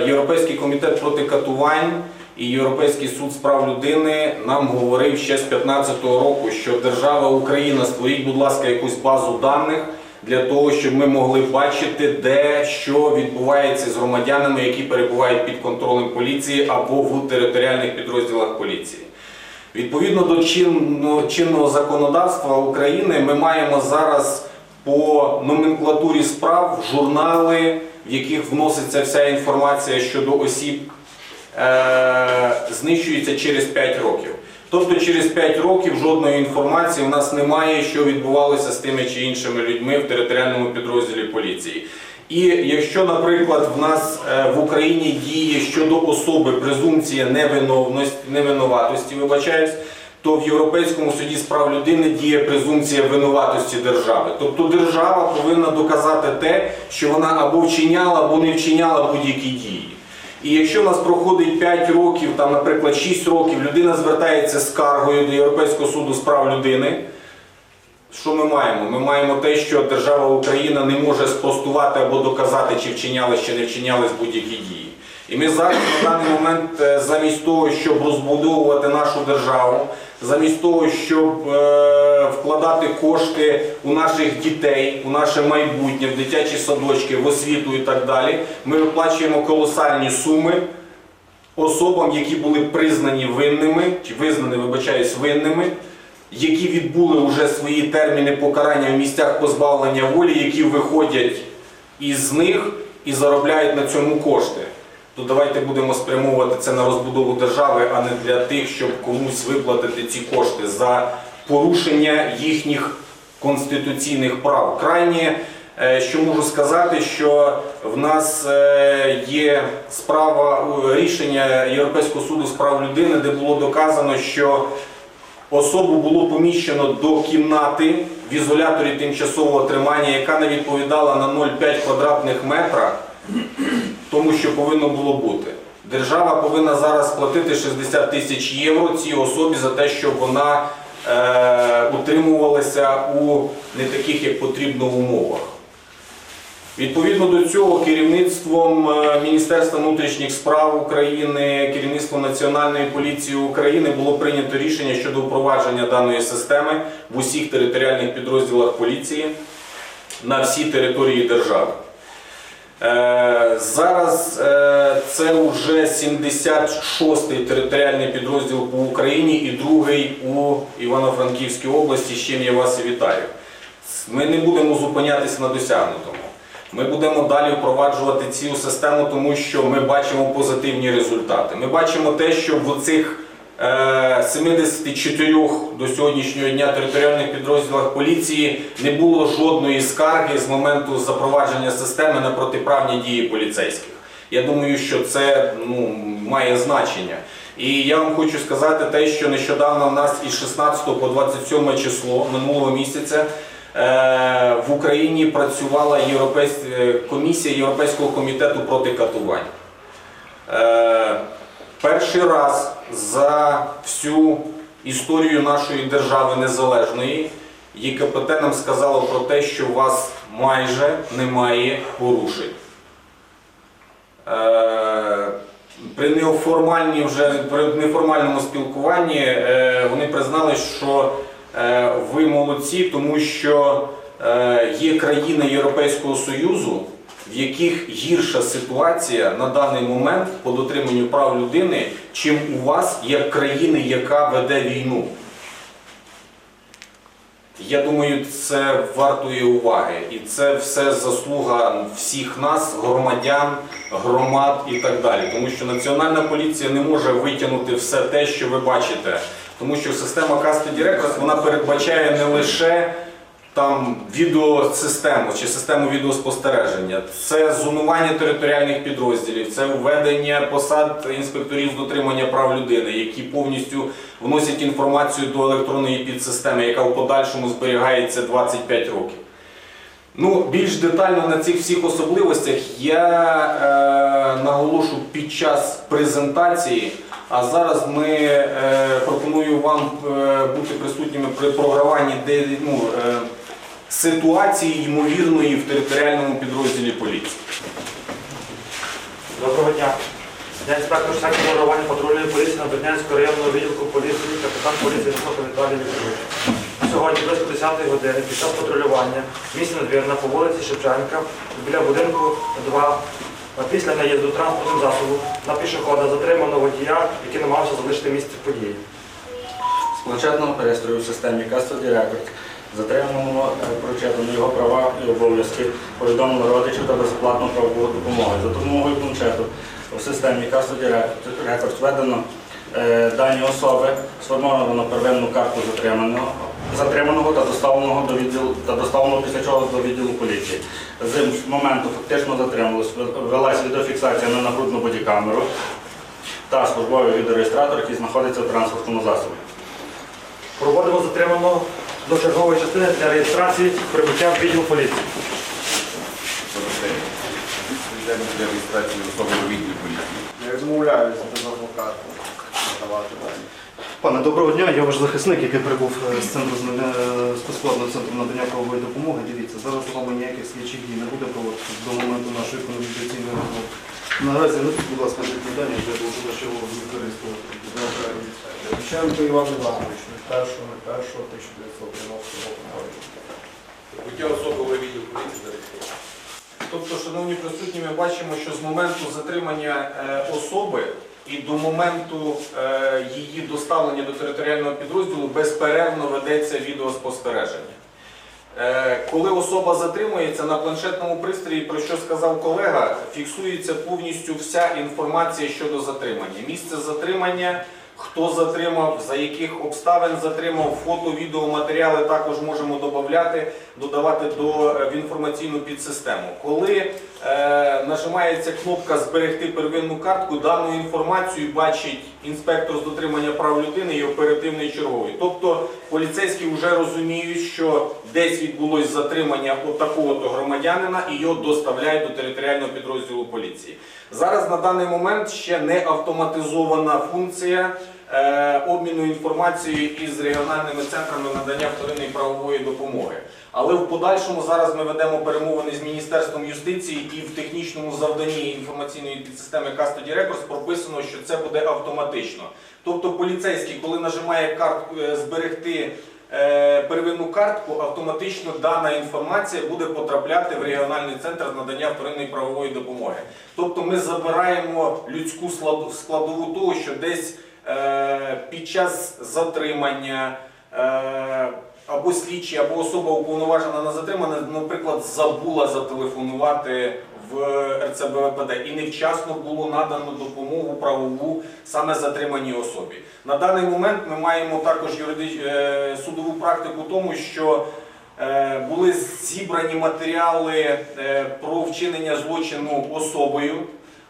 Європейський комітет проти катувань і Європейський суд з прав людини нам говорив ще з 2015 року, що держава Україна створіть, будь ласка, якусь базу даних для того, щоб ми могли бачити, де що відбувається з громадянами, які перебувають під контролем поліції або в територіальних підрозділах поліції. Відповідно до чинного законодавства України, ми маємо зараз по номенклатурі справ журнали, в яких вноситься вся інформація щодо осіб, е- знищується через 5 років. Тобто через 5 років жодної інформації у нас немає, що відбувалося з тими чи іншими людьми в територіальному підрозділі поліції. І якщо, наприклад, в нас е, в Україні діє щодо особи презумпція невинуватості, вибачаюсь, то в Європейському суді з прав людини діє презумпція винуватості держави. Тобто держава повинна доказати те, що вона або вчиняла, або не вчиняла будь-які дії. І якщо в нас проходить 5 років, там, наприклад, 6 років, людина звертається з скаргою до Європейського суду з прав людини. Що ми маємо? Ми маємо те, що держава Україна не може спростувати або доказати, чи вчинялись, чи не вчинялись будь-які дії. І ми зараз на даний момент, е, замість того, щоб розбудовувати нашу державу, замість того, щоб е, вкладати кошти у наших дітей, у наше майбутнє, в дитячі садочки, в освіту і так далі, ми виплачуємо колосальні суми особам, які були признані винними, чи визнані, вибачаюсь, винними, які відбули вже свої терміни покарання в місцях позбавлення волі, які виходять із них і заробляють на цьому кошти. То давайте будемо спрямовувати це на розбудову держави, а не для тих, щоб комусь виплатити ці кошти за порушення їхніх конституційних прав. Крайнє, е, що можу сказати, що в нас е, є справа е, рішення Європейського суду з прав людини, де було доказано, що Особу було поміщено до кімнати в ізоляторі тимчасового тримання, яка не відповідала на 0,5 квадратних метра тому, що повинно було бути. Держава повинна зараз платити 60 тисяч євро цій особі за те, щоб вона е, утримувалася у не таких, як потрібно, умовах. Відповідно до цього керівництвом е, Міністерства внутрішніх справ України, керівництвом Національної поліції України було прийнято рішення щодо впровадження даної системи в усіх територіальних підрозділах поліції на всій території держави. Е, Зараз е, це вже 76-й територіальний підрозділ по Україні і другий у Івано-Франківській області, з чим я вас і вітаю. Ми не будемо зупинятися на досягнутому. Ми будемо далі впроваджувати цю систему, тому що ми бачимо позитивні результати. Ми бачимо те, що в цих 74 до сьогоднішнього дня територіальних підрозділах поліції не було жодної скарги з моменту запровадження системи на протиправні дії поліцейських. Я думаю, що це ну, має значення. І я вам хочу сказати те, що нещодавно в нас із 16 по 27 число минулого місяця е, в Україні працювала Європейсь... е, комісія Європейського комітету проти катувань. Перший раз за всю історію нашої держави незалежної ЄКПТ нам сказало про те, що у вас майже немає порушень. При неформальній вже при неформальному спілкуванні е, вони признали, що е, ви молодці, тому що е, є країни Європейського Союзу, в яких гірша ситуація на даний момент по дотриманню прав людини, чим у вас як країни, яка веде війну. Я думаю, це вартує уваги. І це все заслуга всіх нас, громадян, громад і так далі. Тому що Національна поліція не може витягнути все те, що ви бачите. Тому що система Custody Records, вона передбачає не лише там відеосистему чи систему відеоспостереження, це зонування територіальних підрозділів, це введення посад інспекторів з дотримання прав людини, які повністю вносять інформацію до електронної підсистеми, яка в подальшому зберігається 25 років. Ну, більш детально на цих всіх особливостях я е, наголошу під час презентації. А зараз ми е, пропоную вам е, бути присутніми при програванні де, ну, е, ситуації ймовірної в територіальному підрозділі поліції. Доброго дня. Я інспектор сектору реагування патрульної поліції на Бердянського районного відділку поліції, капітан поліції Сухов Віталій Вікторович. Сьогодні близько 10 години під час патрулювання в місті Надвірна по вулиці Шевченка біля будинку 2 після наїзду транспортним засобу на пішохода затримано водія, який намагався залишити місце події. З планшетного пристрою в системі Custody Records затриманому е, прочитано його права і обов'язки, повідомлено родичів та безоплатну правову допомогу. За допомогою планшету в системі Custody Records введено е, дані особи, сформовано первинну картку затриманого, затриманого та доставленого до відділу та доставленого після чого до відділу поліції. З моменту фактично затрималось, велась відеофіксація на нагрудну бодікамеру та службовий відеореєстратор, який знаходиться в транспортному засобі. Проводимо затриманого до чергової частини для реєстрації прибуття в відділ поліції. Йдемо для реєстрації особи у поліції. Я відмовляюся без адвоката надавати дані. Пане, доброго дня. Я ваш захисник, який прибув е, з центру з е, безплатного центру надання правової допомоги. Дивіться, зараз з вами ніяких слідчих дій не буде проводитися до моменту нашої конфіденційної розмови. Наразі не будь ласка, такі дані для того, щоб використовувати. Добре, Іван Іванович, 01.01.1990 року народження. Прибуття особи у поліції зареєстровано. Тобто, шановні присутні, ми бачимо, що з моменту затримання е, особи і до моменту е, її доставлення до територіального підрозділу безперервно ведеться відеоспостереження. Е, Коли особа затримується на планшетному пристрої, про що сказав колега, фіксується повністю вся інформація щодо затримання. Місце затримання, хто затримав, за яких обставин затримав, фото, відеоматеріали також можемо додавати, додавати до, е, в інформаційну підсистему. Коли нажимається кнопка Зберегти первинну картку, дану інформацію бачить інспектор з дотримання прав людини і оперативний черговий. Тобто поліцейські вже розуміють, що десь відбулось затримання от такого-то громадянина і його доставляють до територіального підрозділу поліції. Зараз на даний момент ще не автоматизована функція е, обміну інформацією із регіональними центрами надання вторинної правової допомоги. Але в подальшому зараз ми ведемо перемовини з Міністерством юстиції і в технічному завданні інформаційної підсистеми Custody Records прописано, що це буде автоматично. Тобто поліцейський, коли нажимає картку е, зберегти е, первинну картку, автоматично дана інформація буде потрапляти в регіональний центр надання вторинної правової допомоги. Тобто ми забираємо людську складову того, що десь е, під час затримання або слідчий, або особа уповноважена на затримане, наприклад, забула зателефонувати в РЦБВПД і невчасно було надано допомогу правову саме затриманій особі. На даний момент ми маємо також е, судову практику тому, що е, були зібрані матеріали е, про вчинення злочину особою.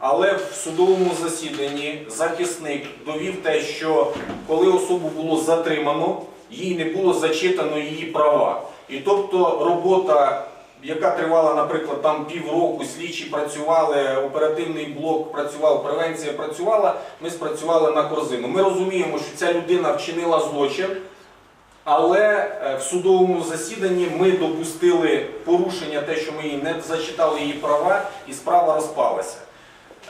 Але в судовому засіданні захисник довів те, що коли особу було затримано, їй не було зачитано її права. І тобто робота, яка тривала, наприклад, там півроку, слідчі працювали, оперативний блок працював, превенція працювала, ми спрацювали на корзину. Ми розуміємо, що ця людина вчинила злочин. Але е, в судовому засіданні ми допустили порушення, те, що ми їй не зачитали її права, і справа розпалася.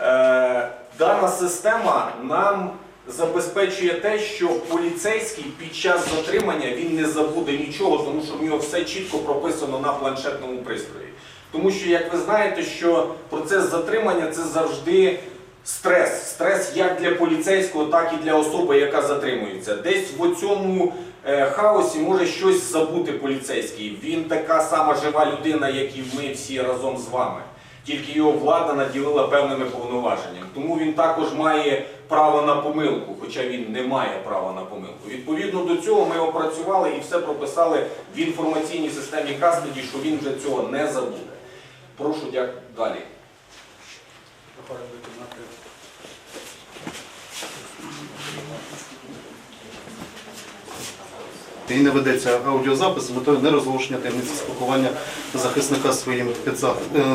Е, Дана система нам забезпечує те, що поліцейський під час затримання він не забуде нічого, тому що в нього все чітко прописано на планшетному пристрої. Тому що, як ви знаєте, що процес затримання це завжди стрес. Стрес як для поліцейського, так і для особи, яка затримується. Десь в цьому е, хаосі може щось забути поліцейський. Він така сама жива людина, як і ми всі разом з вами. Тільки його влада наділила певними повноваженнями. Тому він також має право на помилку, хоча він не має права на помилку. Відповідно до цього ми опрацювали і все прописали в інформаційній системі Кастеді, що він вже цього не забуде. Прошу дякую далі. І не ведеться аудіозапис з метою нерозголошення таємниці спілкування захисника своїм е,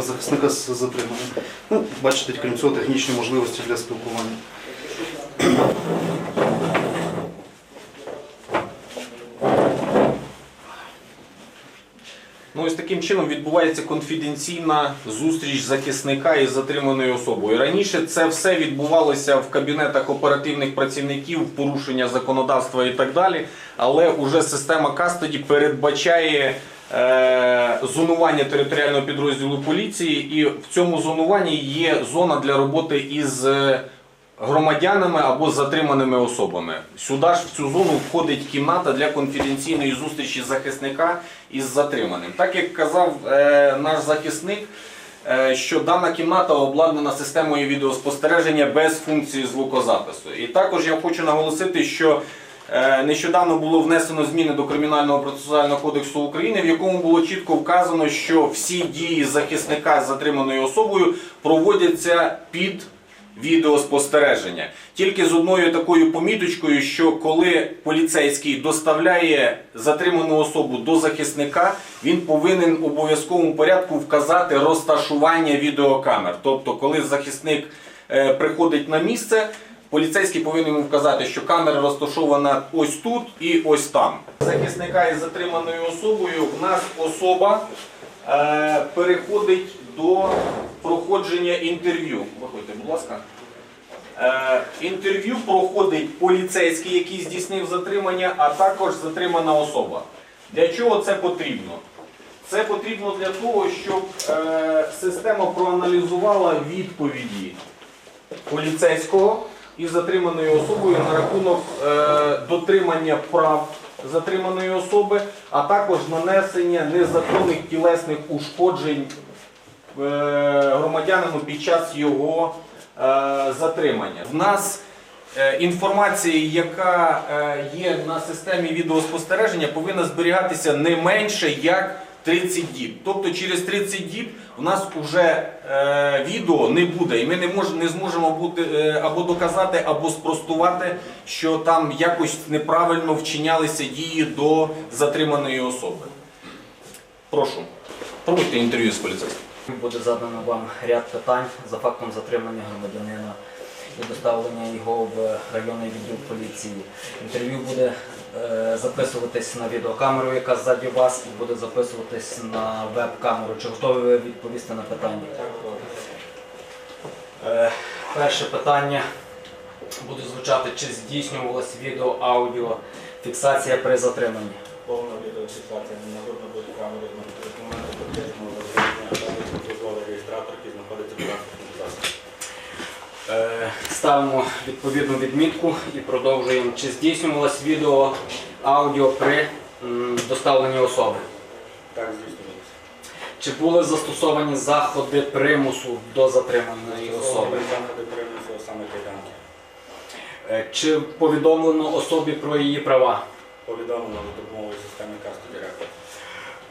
захисника з затриманим. Ну, бачите, крім цього, технічні можливості для спілкування. Ну, ось таким чином відбувається конфіденційна зустріч захисника із затриманою особою. Раніше це все відбувалося в кабінетах оперативних працівників, порушення законодавства і так далі. Але уже система кастоді передбачає е, зонування територіального підрозділу поліції, і в цьому зонуванні є зона для роботи із. Громадянами або затриманими особами. Сюди ж в цю зону входить кімната для конфіденційної зустрічі захисника із затриманим. Так як казав е, наш захисник, е, що дана кімната обладнана системою відеоспостереження без функції звукозапису. І також я хочу наголосити, що е, нещодавно було внесено зміни до Кримінального процесуального кодексу України, в якому було чітко вказано, що всі дії захисника з затриманою особою проводяться під відеоспостереження. Тільки з одною такою поміточкою, що коли поліцейський доставляє затриману особу до захисника, він повинен в обов'язковому порядку вказати розташування відеокамер. Тобто, коли захисник е, приходить на місце, поліцейський повинен вказати, що камера розташована ось тут і ось там. Захисника із затриманою особою в нас особа е, переходить до проходження інтерв'ю. Виходьте, будь ласка. Е, інтерв'ю проходить поліцейський, який здійснив затримання, а також затримана особа. Для чого це потрібно? Це потрібно для того, щоб е, система проаналізувала відповіді поліцейського із затриманою особою на рахунок е, дотримання прав затриманої особи, а також нанесення незаконних тілесних ушкоджень громадянину під час його е, затримання. В нас е, інформація, яка е, є на системі відеоспостереження, повинна зберігатися не менше як 30 діб. Тобто через 30 діб у нас вже е, відео не буде, і ми не, мож, не зможемо бути е, або доказати, або спростувати, що там якось неправильно вчинялися дії до затриманої особи. Прошу, проводьте інтерв'ю з поліцейським. Буде задано вам ряд питань за фактом затримання громадянина і доставлення його в районний відділ поліції. Інтерв'ю буде е, записуватись на відеокамеру, яка ззаді вас, і буде записуватись на веб-камеру. Чи готові ви відповісти на питання? Е, перше питання буде звучати, чи здійснювалась відео-аудіо фіксація при затриманні? Повна відеофіксація не нагодна буде камери з документи потрібно розроблення дозволу реєстратор, який знаходиться в транспортному засобі. Е, Ставимо відповідну відмітку і продовжуємо. Чи здійснювалось відео аудіо при доставленні особи? Так здійснювалося. Чи були застосовані заходи примусу до затриманої особи? Заходи примусу саме кайданки. Е, Чи повідомлено особі про її права? Повідомлено за допомогою системи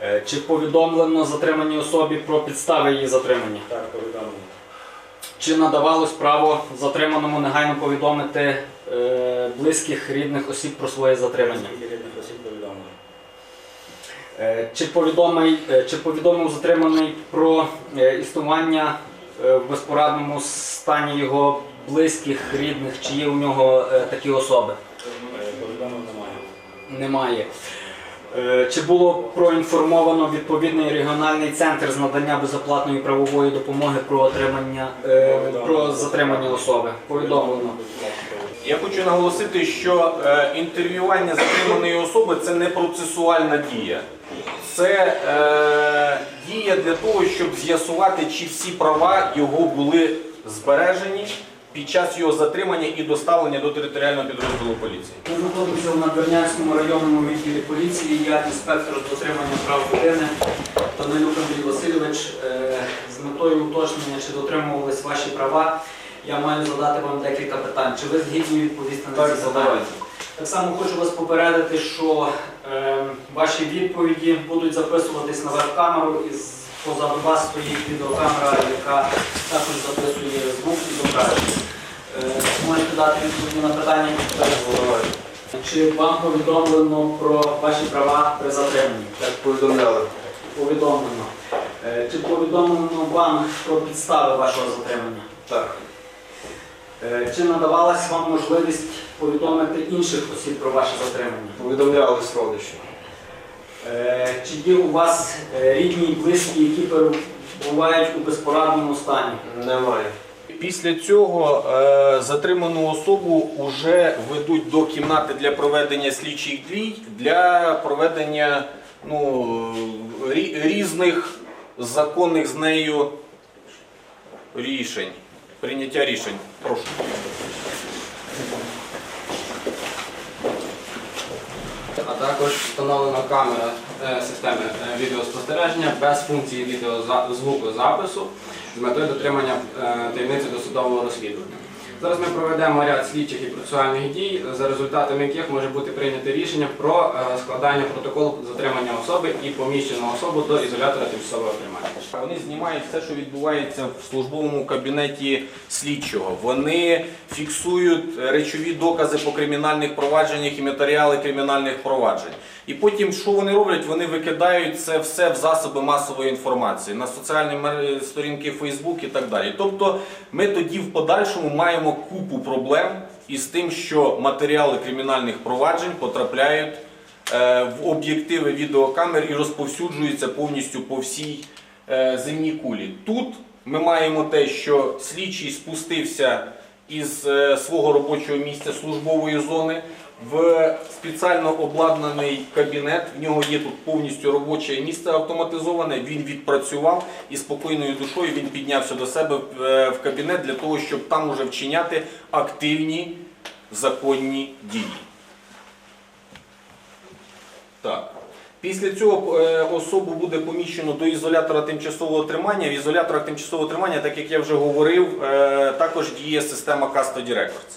Е, Чи повідомлено затриманій особі про підстави її затримання? Так, повідомлено. Чи надавалось право затриманому негайно повідомити е, близьких рідних осіб про своє затримання? Рідних осіб повідомлено? Е, Чи повідомий, е, чи повідомив затриманий про е, існування е, в безпорадному стані його близьких, рідних, чи є у нього е, такі особи? Е, Повідомлено немає. Немає. Е, Чи було проінформовано відповідний регіональний центр з надання безоплатної правової допомоги про отримання е, про затримання особи? Повідомлено. Я хочу наголосити, що е, інтерв'ювання затриманої особи це не процесуальна дія. Це е, дія для того, щоб з'ясувати, чи всі права його були збережені під час його затримання і доставлення до територіального підрозділу поліції. Ми знаходимося в Надвірнянському районному відділі поліції. Я інспектор з дотримання прав людини Данилюк Андрій Васильович. Е, З метою уточнення, чи дотримувались ваші права, я маю задати вам декілька питань. Чи ви згідні відповісти на ці питання? Так само хочу вас попередити, що е, ваші відповіді будуть записуватись на веб-камеру і позаду вас стоїть відеокамера, яка також записує звук і зображення. Е, Можете дати відповіді на питання. Чи вам повідомлено про ваші права при затриманні? Так повідомляли. Повідомлено. Е, Чи повідомлено вам про підстави вашого затримання? Так. Е, Чи надавалась вам можливість повідомити інших осіб про ваше затримання? Повідомляли з родичів. Е, Чи є у вас е, рідні і близькі, які перебувають у безпорадному стані? Немає. Після цього е, затриману особу вже ведуть до кімнати для проведення слідчих дій для проведення ну, рі- різних законних з нею рішень. Прийняття рішень. Прошу. а також встановлена камера е, системи е, відеоспостереження без функції відеозвукозапису з метою дотримання е, таємниці досудового розслідування. Зараз ми проведемо ряд слідчих і процесуальних дій, за результатами яких може бути прийнято рішення про е, складання протоколу затримання особи і поміщену особу до ізолятора тимчасового тримання. Вони знімають все, що відбувається в службовому кабінеті слідчого. Вони фіксують речові докази по кримінальних провадженнях і матеріали кримінальних проваджень. І потім, що вони роблять? Вони викидають це все в засоби масової інформації на соціальні сторінки Facebook і так далі. Тобто, ми тоді в подальшому маємо купу проблем із тим, що матеріали кримінальних проваджень потрапляють е, в об'єктиви відеокамер і розповсюджуються повністю по всій е, земній кулі. Тут ми маємо те, що слідчий спустився із е, свого робочого місця службової зони в спеціально обладнаний кабінет. В нього є тут повністю робоче місце автоматизоване. Він відпрацював і спокійною душою він піднявся до себе в, е, кабінет для того, щоб там уже вчиняти активні законні дії. Так. Після цього е, особу буде поміщено до ізолятора тимчасового тримання. В ізоляторах тимчасового тримання, так як я вже говорив, е, також діє система Custody Records.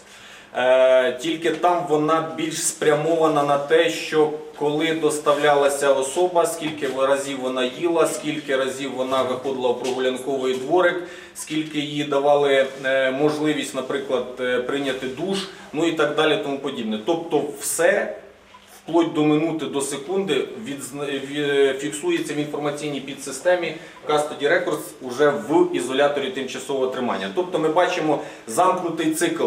Е, Тільки там вона більш спрямована на те, що коли доставлялася особа, скільки разів вона їла, скільки разів вона виходила в прогулянковий дворик, скільки їй давали можливість, наприклад, прийняти душ, ну і так далі, тому подібне. Тобто, все вплоть до минути до секунди від, ві- фіксується в інформаційній підсистемі Custody Records уже в ізоляторі тимчасового тримання. Тобто ми бачимо замкнутий цикл.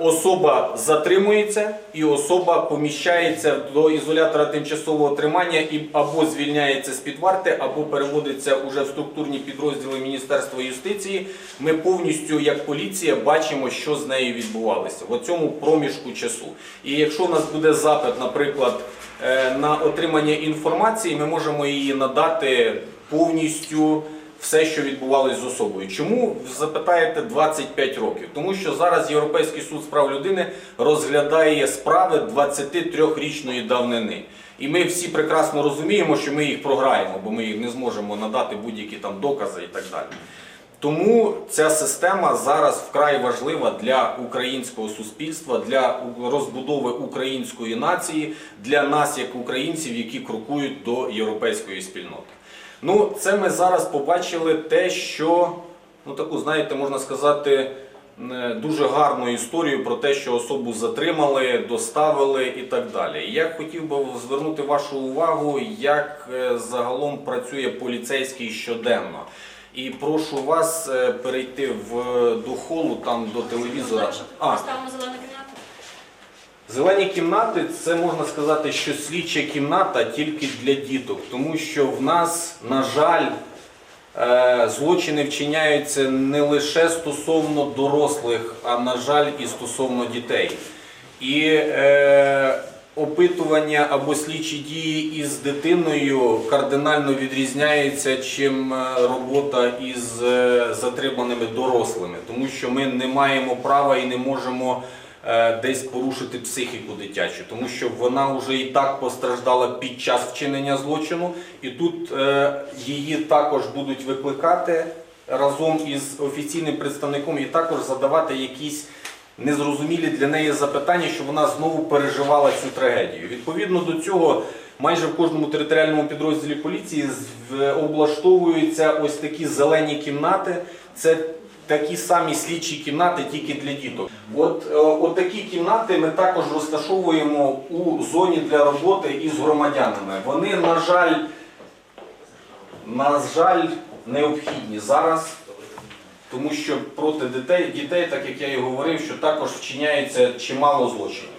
Особа затримується і особа поміщається до ізолятора тимчасового тримання і або звільняється з-під варти, або переводиться уже в структурні підрозділи Міністерства юстиції. Ми повністю, як поліція, бачимо, що з нею відбувалося в цьому проміжку часу. І якщо у нас буде запит, наприклад, е, на отримання інформації, ми можемо її надати повністю все, що відбувалось з особою. Чому запитаєте 25 років? Тому що зараз Європейський суд з прав людини розглядає справи 23-річної давнини. І ми всі прекрасно розуміємо, що ми їх програємо, бо ми їх не зможемо надати будь-які там докази і так далі. Тому ця система зараз вкрай важлива для українського суспільства, для розбудови української нації, для нас, як українців, які крокують до європейської спільноти. Ну, це ми зараз побачили те, що ну таку, знаєте, можна сказати, е, дуже гарну історію про те, що особу затримали, доставили і так далі. Я хотів би звернути вашу увагу, як е, загалом працює поліцейський щоденно. І прошу вас е, перейти в до холу, там до телевізора. А. Зелені кімнати це можна сказати, що слідча кімната тільки для діток, тому що в нас, на жаль, е, злочини вчиняються не лише стосовно дорослих, а на жаль, і стосовно дітей. І е, опитування або слідчі дії із дитиною кардинально відрізняються, чим е, робота із е, затриманими дорослими, тому що ми не маємо права і не можемо десь порушити психіку дитячу, тому що вона вже і так постраждала під час вчинення злочину, і тут е, її також будуть викликати разом із офіційним представником і також задавати якісь незрозумілі для неї запитання, щоб вона знову переживала цю трагедію. Відповідно до цього, майже в кожному територіальному підрозділі поліції облаштовуються ось такі зелені кімнати. Це такі самі слідчі кімнати, тільки для діток. От, е, от такі кімнати ми також розташовуємо у зоні для роботи із громадянами. Вони, на жаль, на жаль, необхідні зараз. Тому що проти дітей, дітей, так як я і говорив, що також вчиняється чимало злочинів.